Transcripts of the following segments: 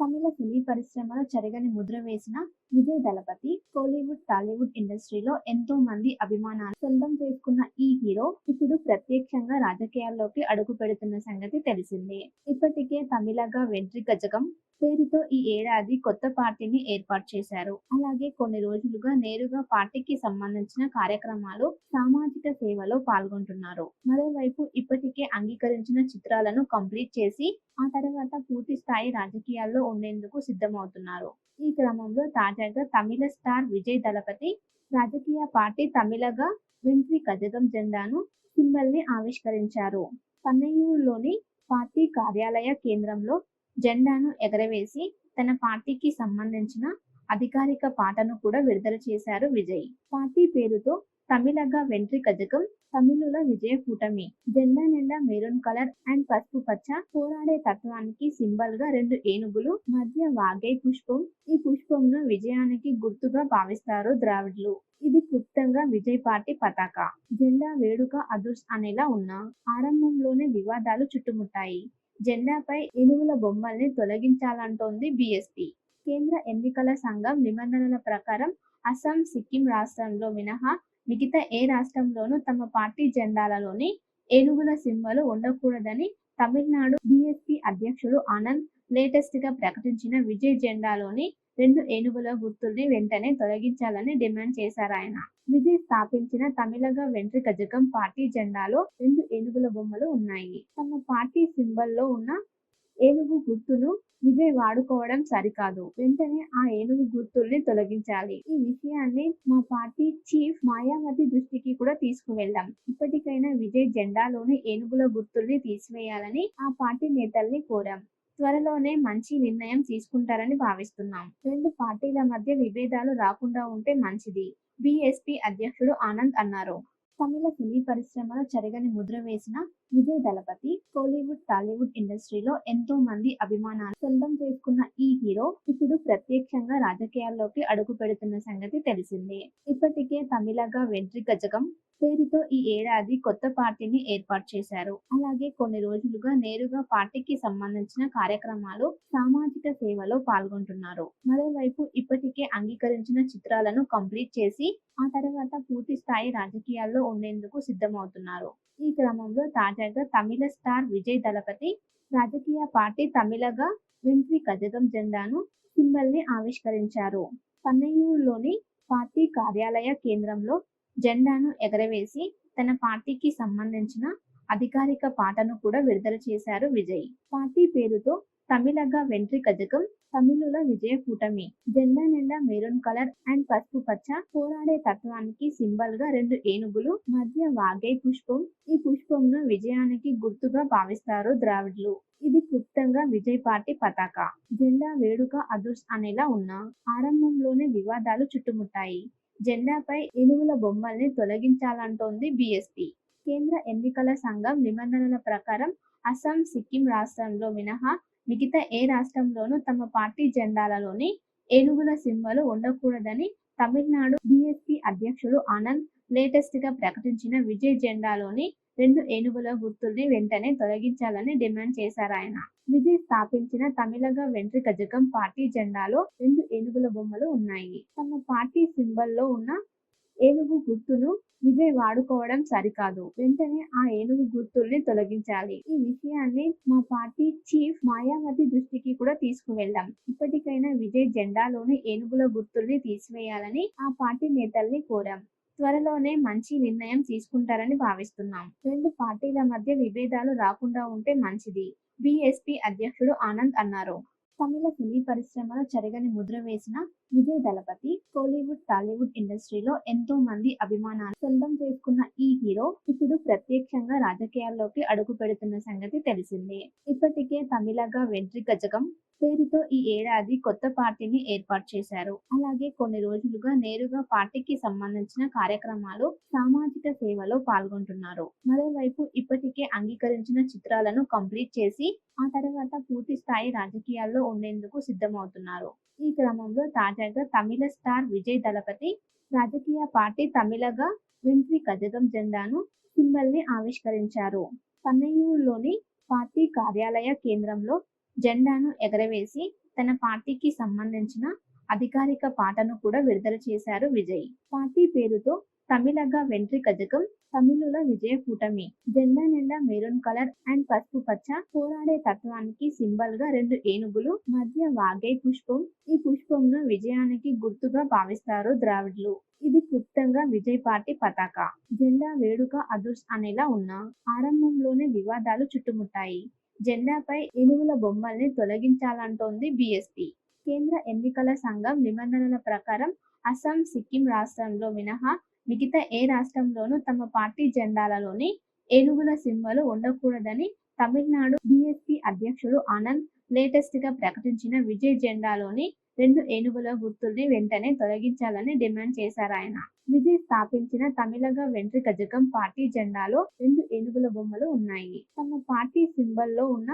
తమిళ సినీ పరిశ్రమలో చెరగని ముద్ర వేసిన విజయ్ దళపతి కోలీవుడ్ టాలీవుడ్ ఇండస్ట్రీలో ఎంతో మంది అభిమానాలు సొంతం చేసుకున్న ఈ హీరో ఇప్పుడు ప్రత్యక్షంగా రాజకీయాల్లోకి అడుగు పెడుతున్న సంగతి తెలిసిందే. ఇప్పటికే తమిళగా వెంట్రి గజగం పేరుతో ఈ ఏడాది కొత్త పార్టీని ఏర్పాటు చేశారు. అలాగే కొన్ని రోజులుగా నేరుగా పార్టీకి సంబంధించిన కార్యక్రమాలు సామాజిక సేవలో పాల్గొంటున్నారు. మరోవైపు ఇప్పటికే అంగీకరించిన చిత్రాలను కంప్లీట్ చేసి ఆ తర్వాత పూర్తి స్థాయి రాజకీయాల్లో ఉండేందుకు సిద్ధమవుతున్నారు. ఈ క్రమంలో తాజాగా తమిళ స్టార్ విజయ్ దళపతి రాజకీయ పార్టీ తమిళగా వెంట్రి కజగం జెండాను సింబల్ని ఆవిష్కరించారు. పన్నయ్యూరులోని పార్టీ కార్యాలయ కేంద్రంలో జెండాను ఎగరవేసి తన పార్టీకి సంబంధించిన అధికారిక పాటను కూడా విడుదల చేశారు విజయ్. పార్టీ పేరుతో తమిళగా వెంట్రి కజకం తమిళుల విజయ కూటమి. జెండా నిండా మెరూన్ కలర్ అండ్ పసుపు పచ్చ పోరాడే తత్వానికి సింబల్గా రెండు ఏనుగులు మధ్య వాగే పుష్పం. ఈ పుష్పంను విజయానికి గుర్తుగా భావిస్తారు ద్రావిడ్లు. ఇది క్లుప్తంగా విజయ్ పార్టీ పతాక. జెండా వేడుక అదుర్స్ అనేలా ఉన్న ఆరంభంలోనే వివాదాలు చుట్టుముట్టాయి. జెండాపై ఏనుగుల బొమ్మల్ని తొలగించాలంటోంది బీఎస్పీ కేంద్ర ఎన్నికల సంఘం నిబంధనల ప్రకారం అస్సాం సిక్కిం రాష్ట్రంలో మినహా మిగతా ఏ రాష్ట్రంలోనూ తమ పార్టీ జెండాలలోని ఏనుగుల సింబలు ఉండకూడదని తమిళనాడు బీఎస్పీ అధ్యక్షుడు ఆనంద్ లేటెస్ట్గా ప్రకటించిన విజయ్ జెండాలోని రెండు ఏనుగుల గుర్తుల్ని వెంటనే తొలగించాలని డిమాండ్ చేశారు ఆయన. విజయ్ స్థాపించిన తమిళగా వెంట్రికజకం పార్టీ జెండాలో రెండు ఏనుగుల బొమ్మలు ఉన్నాయి. తమ పార్టీ సింబల్లో ఉన్న ఏనుగు గుర్తును విజయ్ వాడుకోవడం సరికాదు. వెంటనే ఆ ఏనుగు గుర్తుల్ని తొలగించాలి. ఈ విషయాన్ని మా పార్టీ చీఫ్ మాయావతి దృష్టికి కూడా తీసుకువెళ్ళాం ఇప్పటికైనా విజయ్ జెండాలోని ఏనుగుల గుర్తుల్ని తీసివేయాలని ఆ పార్టీ నేతల్ని కోరాం. త్వరలోనే మంచి నిర్ణయం తీసుకుంటారని భావిస్తున్నాం. రెండు పార్టీల మధ్య విభేదాలు రాకుండా ఉంటే మంచిది బీఎస్పీ అధ్యక్షుడు ఆనంద్ అన్నారు. తమిళ సినీ పరిశ్రమలో చెరగని ముద్ర వేసిన విజయ్ దళపతి కోలీవుడ్ టాలీవుడ్ ఇండస్ట్రీలో ఎంతో మంది అభిమానాలు సొంతం చేసుకున్న ఈ హీరో ఇప్పుడు ప్రత్యక్షంగా రాజకీయాల్లోకి అడుగు పెడుతున్న సంగతి తెలిసిందే. ఇప్పటికే తమిళగా వెంట్రి గజగం పేరుతో ఈ ఏడాది కొత్త పార్టీని ఏర్పాటు చేశారు. అలాగే కొన్ని రోజులుగా నేరుగా పార్టీకి సంబంధించిన కార్యక్రమాలు సామాజిక సేవలో పాల్గొంటున్నారు. మరోవైపు ఇప్పటికే అంగీకరించిన చిత్రాలను కంప్లీట్ చేసి ఆ తర్వాత పూర్తి స్థాయి రాజకీయాల్లో ఉండేందుకు సిద్ధమవుతున్నారు. ఈ క్రమంలో తాజా తాజాగా తమిళ స్టార్ విజయ్ దళపతి రాజకీయ పార్టీ తమిళగా వెంట్రి కజగం జెండాను సింబల్ని ఆవిష్కరించారు. పన్నయూరులోని పార్టీ కార్యాలయ కేంద్రంలో జెండాను ఎగరవేసి తన పార్టీకి సంబంధించిన అధికారిక పాటను కూడా విడుదల చేశారు విజయ్. పార్టీ పేరుతో తమిళగా వెంట్రి కజకం తమిళుల విజయ కూటమి. జెండా నిండా మెరూన్ కలర్ అండ్ పసుపు పచ్చ పోరాడే తత్వానికి సింబల్గా రెండు ఏనుగులు మధ్య వాగే పుష్పం. ఈ పుష్పంను విజయానికి గుర్తుగా భావిస్తారు ద్రావిడ్లు. ఇది క్లుప్తంగా విజయ్ పార్టీ పతాక. జెండా వేడుక అదుర్స్ అనేలా ఉన్న ఆరంభంలోనే వివాదాలు చుట్టుముట్టాయి. జెండాపై ఏనుగుల బొమ్మల్ని తొలగించాలంటోంది బీఎస్పీ కేంద్ర ఎన్నికల సంఘం నిబంధనల ప్రకారం అస్సాం సిక్కిం రాష్ట్రంలో మినహా మిగతా ఏ రాష్ట్రంలోనూ తమ పార్టీ జెండాలలోని ఏనుగుల సింబలు ఉండకూడదని తమిళనాడు బీఎస్పీ అధ్యక్షుడు ఆనంద్ లేటెస్ట్గా ప్రకటించిన విజయ్ జెండాలోని రెండు ఏనుగుల గుర్తుల్ని వెంటనే తొలగించాలని డిమాండ్ చేశారు ఆయన. విజయ్ స్థాపించిన తమిళగ వెంట్రి గజకం పార్టీ జెండాలో రెండు ఏనుగుల బొమ్మలు ఉన్నాయి. తమ పార్టీ సింబల్లో ఉన్న ఏనుగు గుర్తును విజయ్ వాడుకోవడం సరికాదు. వెంటనే ఆ ఏనుగు గుర్తుల్ని తొలగించాలి. ఈ విషయాన్ని మా పార్టీ చీఫ్ మాయావతి దృష్టికి కూడా తీసుకువెళ్ళాం ఇప్పటికైనా విజయ్ జెండాలోని ఏనుగుల గుర్తుల్ని తీసివేయాలని ఆ పార్టీ నేతల్ని కోరాం. త్వరలోనే మంచి నిర్ణయం తీసుకుంటారని భావిస్తున్నాం. రెండు పార్టీల మధ్య విభేదాలు రాకుండా ఉంటే మంచిది బీఎస్పీ అధ్యక్షుడు ఆనంద్ అన్నారు. తమిళ సినీ పరిశ్రమలో చెరగని ముద్ర వేసిన విజయ్ దళపతి కోలీవుడ్ టాలీవుడ్ ఇండస్ట్రీలో ఎంతో మంది అభిమానాలు సొంతం చేసుకున్న ఈ హీరో ఇప్పుడు ప్రత్యక్షంగా రాజకీయాల్లోకి అడుగు పెడుతున్న సంగతి తెలిసిందే. ఇప్పటికే తమిళగా వెంట్రి గజకం పేరుతో ఈ ఏడాది కొత్త పార్టీని ఏర్పాటు చేశారు. అలాగే కొన్ని రోజులుగా నేరుగా పార్టీకి సంబంధించిన కార్యక్రమాలు సామాజిక సేవలో పాల్గొంటున్నారు. మరోవైపు ఇప్పటికే అంగీకరించిన చిత్రాలను కంప్లీట్ చేసి ఆ తర్వాత పూర్తి స్థాయి రాజకీయాల్లో ఉండేందుకు సిద్ధమవుతున్నారు. ఈ క్రమంలో తాజా తాజాగా తమిళ స్టార్ విజయ్ దళపతి రాజకీయ పార్టీ తమిళగా వెంట్రి కజగం జెండాను సింబల్ని ఆవిష్కరించారు. పన్నయూరులోని పార్టీ కార్యాలయ కేంద్రంలో జెండాను ఎగరవేసి తన పార్టీకి సంబంధించిన అధికారిక పాటను కూడా విడుదల చేశారు విజయ్. పార్టీ పేరుతో తమిళగా వెంట్రి కజకం తమిళుల విజయ కూటమి జెండా నిండా మెరూన్ కలర్ అండ్ పసుపు పచ్చ పోరాడే తత్వానికి సింబల్గా రెండు ఏనుగులు మధ్య వాగే పుష్పం. ఈ పుష్పంను విజయానికి గుర్తుగా భావిస్తారు ద్రావిడ్లు. ఇది క్లుప్తంగా విజయ్ పార్టీ పతాక. జెండా వేడుక అదుర్స్ అనేలా ఉన్న ఆరంభంలోనే వివాదాలు చుట్టుముట్టాయి. జెండాపై ఏనుగుల బొమ్మల్ని తొలగించాలంటోంది బీఎస్పీ కేంద్ర ఎన్నికల సంఘం నిబంధనల ప్రకారం అస్సాం సిక్కిం రాష్ట్రంలో మినహా మిగతా ఏ రాష్ట్రంలోనూ తమ పార్టీ జెండాలలోని ఏనుగుల సింబల్ ఉండకూడదని తమిళనాడు బీఎస్పీ అధ్యక్షుడు ఆనంద్ లేటెస్ట్గా ప్రకటించిన విజయ్ జెండాలోని రెండు ఏనుగుల గుర్తుల్ని వెంటనే తొలగించాలని డిమాండ్ చేశారు ఆయన. విజయ్ స్థాపించిన తమిళగ వెంట్రి గజకం పార్టీ జెండాలో రెండు ఏనుగుల బొమ్మలు ఉన్నాయి. తమ పార్టీ సింబల్లో ఉన్న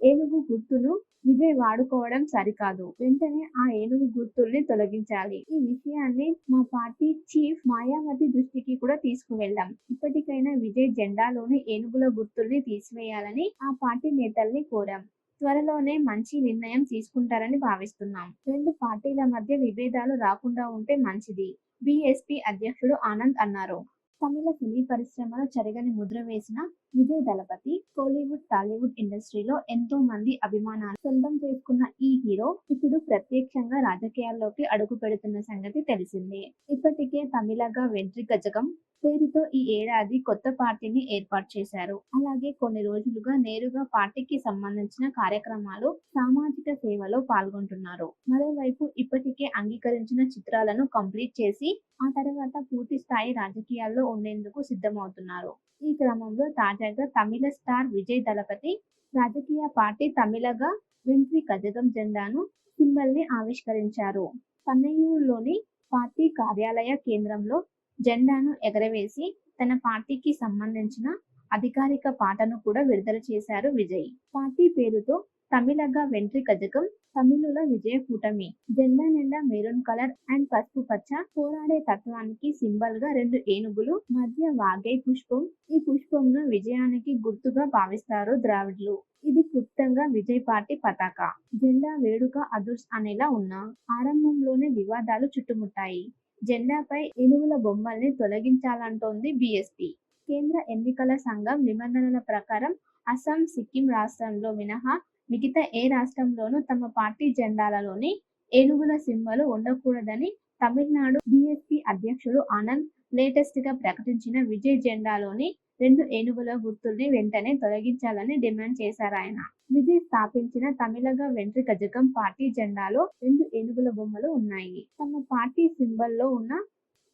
ఏనుగు గుర్తును విజయ్ వాడుకోవడం సరికాదు. వెంటనే ఆ ఏనుగు గుర్తుల్ని తొలగించాలి. ఈ విషయాన్ని మా పార్టీ చీఫ్ మాయావతి దృష్టికి కూడా తీసుకువెళ్ళాం ఇప్పటికైనా విజయ్ జెండాలోని ఏనుగుల గుర్తుల్ని తీసివేయాలని ఆ పార్టీ నేతల్ని కోరాం. త్వరలోనే మంచి నిర్ణయం తీసుకుంటారని భావిస్తున్నాం. రెండు పార్టీల మధ్య విభేదాలు రాకుండా ఉంటే మంచిది బీఎస్పీ అధ్యక్షుడు ఆనంద్ అన్నారు. తమిళ సినీ పరిశ్రమలో చెరగని ముద్ర వేసిన విజయ్ దళపతి కోలీవుడ్ టాలీవుడ్ ఇండస్ట్రీలో ఎంతో మంది అభిమానాలు సొంతం చేసుకున్న ఈ హీరో ఇప్పుడు ప్రత్యక్షంగా రాజకీయాల్లోకి అడుగు పెడుతున్న సంగతి తెలిసిందే. ఇప్పటికే తమిళగా వెంట్రి గజకం పేరుతో ఈ ఏడాది కొత్త పార్టీని ఏర్పాటు చేశారు. అలాగే కొన్ని రోజులుగా నేరుగా పార్టీకి సంబంధించిన కార్యక్రమాలు సామాజిక సేవలో పాల్గొంటున్నారు. మరోవైపు ఇప్పటికే అంగీకరించిన చిత్రాలను కంప్లీట్ చేసి ఆ తర్వాత పూర్తి స్థాయి రాజకీయాల్లో ఉండేందుకు సిద్ధమవుతున్నారు. ఈ క్రమంలో తాజా తాజాగా తమిళ స్టార్ విజయ్ దళపతి రాజకీయ పార్టీ తమిళగా వెంట్రి కజగం జెండాను సింబల్ని ఆవిష్కరించారు. పన్నయూరులోని పార్టీ కార్యాలయ కేంద్రంలో జెండాను ఎగరవేసి తన పార్టీకి సంబంధించిన అధికారిక పాటను కూడా విడుదల చేశారు విజయ్. పార్టీ పేరుతో తమిళగా వెంట్రి కజకం తమిళుల విజయ కూటమి. జెండా నిండా మెరూన్ కలర్ అండ్ పసుపు పచ్చ పోరాడే తత్వానికి సింబల్గా రెండు ఏనుగులు మధ్య వాగే పుష్పం. ఈ పుష్పంను విజయానికి గుర్తుగా భావిస్తారు ద్రావిడ్లు. ఇది క్లుప్తంగా విజయ్ పార్టీ పతాక. జెండా వేడుక అదుర్స్ అనేలా ఉన్న ఆరంభంలోనే వివాదాలు చుట్టుముట్టాయి. జెండాపై ఏనుగుల బొమ్మల్ని తొలగించాలంటోంది బీఎస్పీ కేంద్ర ఎన్నికల సంఘం నిబంధనల ప్రకారం అస్సాం సిక్కిం రాష్ట్రంలో మినహా మిగతా ఏ రాష్ట్రంలోనూ తమ పార్టీ జెండాలలోని ఏనుగుల సింబల్ ఉండకూడదని తమిళనాడు బీఎస్పీ అధ్యక్షుడు ఆనంద్ లేటెస్ట్గా ప్రకటించిన విజయ్ జెండాలోని రెండు ఏనుగుల గుర్తుల్ని వెంటనే తొలగించాలని డిమాండ్ చేశారు ఆయన. విజయ్ స్థాపించిన తమిళగ వెంట్రి గజకం పార్టీ జెండాలో రెండు ఏనుగుల బొమ్మలు ఉన్నాయి. తమ పార్టీ సింబల్లో ఉన్న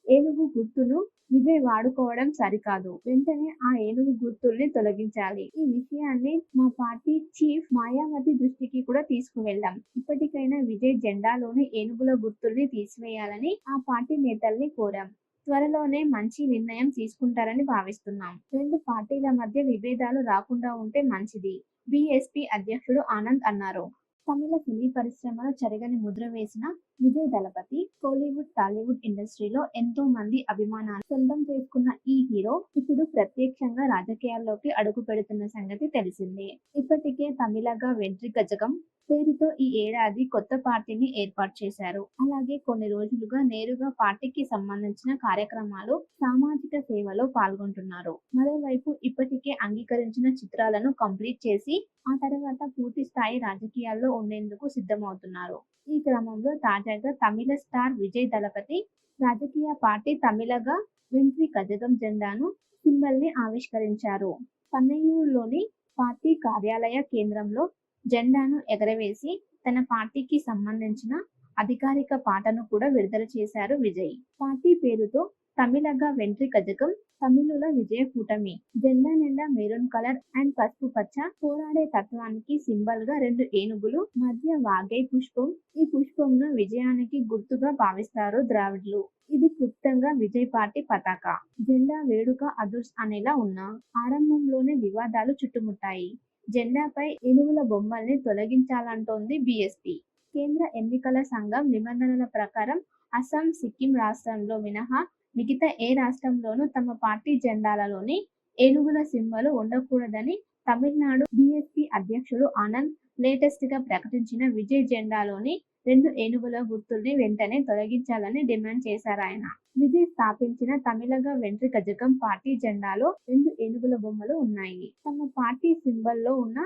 ఏనుగు గుర్తును విజయ్ వాడుకోవడం సరికాదు. వెంటనే ఆ ఏనుగు గుర్తుల్ని తొలగించాలి. ఈ విషయాన్ని మా పార్టీ చీఫ్ మాయావతి దృష్టికి కూడా తీసుకువెళ్ళాం ఇప్పటికైనా విజయ్ జెండాలోని ఏనుగుల గుర్తుల్ని తీసివేయాలని ఆ పార్టీ నేతల్ని కోరాం. త్వరలోనే మంచి నిర్ణయం తీసుకుంటారని భావిస్తున్నాం. రెండు పార్టీల మధ్య విభేదాలు రాకుండా ఉంటే మంచిది బీఎస్పీ అధ్యక్షుడు ఆనంద్ అన్నారు. తమిళ సినీ పరిశ్రమలో చెరగని ముద్ర వేసిన విజయ్ దళపతి కోలీవుడ్ టాలీవుడ్ ఇండస్ట్రీలో ఎంతో మంది అభిమానాలు సొంతం చేసుకున్న ఈ హీరో ఇప్పుడు ప్రత్యక్షంగా రాజకీయాల్లోకి అడుగు పెడుతున్న సంగతి తెలిసిందే. ఇప్పటికే తమిళగా వెంట్రి గజకం పేరుతో ఈ ఏడాది కొత్త పార్టీని ఏర్పాటు చేశారు. అలాగే కొన్ని రోజులుగా నేరుగా పార్టీకి సంబంధించిన కార్యక్రమాలు సామాజిక సేవలో పాల్గొంటున్నారు. మరోవైపు ఇప్పటికే అంగీకరించిన చిత్రాలను కంప్లీట్ చేసి ఆ తర్వాత పూర్తి స్థాయి రాజకీయాల్లో ఉండేందుకు సిద్ధమవుతున్నారు. ఈ క్రమంలో తాజా తాజాగా తమిళ స్టార్ విజయ్ దళపతి రాజకీయ పార్టీ తమిళగా వెంట్రి కజగం జెండాను సింబల్ని ఆవిష్కరించారు. పన్నయూరులోని పార్టీ కార్యాలయ కేంద్రంలో జెండాను ఎగరవేసి తన పార్టీకి సంబంధించిన అధికారిక పాటను కూడా విడుదల చేశారు విజయ్. పార్టీ పేరుతో తమిళగా వెంట్రి కజకం తమిళుల విజయ కూటమి. జెండా నిండా మెరూన్ కలర్ అండ్ పసుపు పచ్చ పోరాడే తత్వానికి సింబల్గా రెండు ఏనుగులు మధ్య వాగే పుష్పం. ఈ పుష్పంను విజయానికి గుర్తుగా భావిస్తారు ద్రావిడ్లు. ఇది క్లుప్తంగా విజయ్ పార్టీ పతాక. జెండా వేడుక అదుర్స్ అనేలా ఉన్న ఆరంభంలోనే వివాదాలు చుట్టుముట్టాయి. జెండాపై ఏనుగుల బొమ్మల్ని తొలగించాలంటోంది బీఎస్పీ కేంద్ర ఎన్నికల సంఘం నిబంధనల ప్రకారం అస్సాం సిక్కిం రాష్ట్రంలో మినహా మిగతా ఏ రాష్ట్రంలోనూ తమ పార్టీ జెండాలలోని ఏనుగుల సింబలు ఉండకూడదని తమిళనాడు బీఎస్పీ అధ్యక్షుడు ఆనంద్ లేటెస్ట్గా ప్రకటించిన విజయ్ జెండాలోని రెండు ఏనుగుల గుర్తుల్ని వెంటనే తొలగించాలని డిమాండ్ చేశారాయన విజయ్ స్థాపించిన తమిళగ వెంట్రి జగం పార్టీ జెండాలో రెండు ఏనుగుల బొమ్మలు ఉన్నాయి. తమ పార్టీ సింబల్లో ఉన్న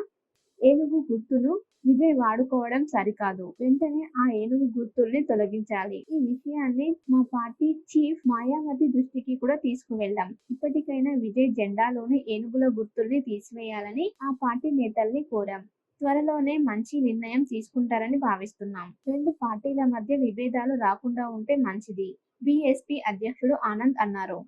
ఏనుగు గుర్తును విజయ్ వాడుకోవడం సరికాదు. వెంటనే ఆ ఏనుగు గుర్తుల్ని తొలగించాలి. ఈ విషయాన్ని మా పార్టీ చీఫ్ మాయావతి దృష్టికి కూడా తీసుకువెళ్ళాం ఇప్పటికైనా విజయ్ జెండాలోని ఏనుగుల గుర్తుల్ని తీసివేయాలని ఆ పార్టీ నేతల్ని కోరాం. త్వరలోనే మంచి నిర్ణయం తీసుకుంటారని భావిస్తున్నాం. రెండు పార్టీల మధ్య విభేదాలు రాకుండా ఉంటే మంచిది బీఎస్పీ అధ్యక్షుడు ఆనంద్ అన్నారు.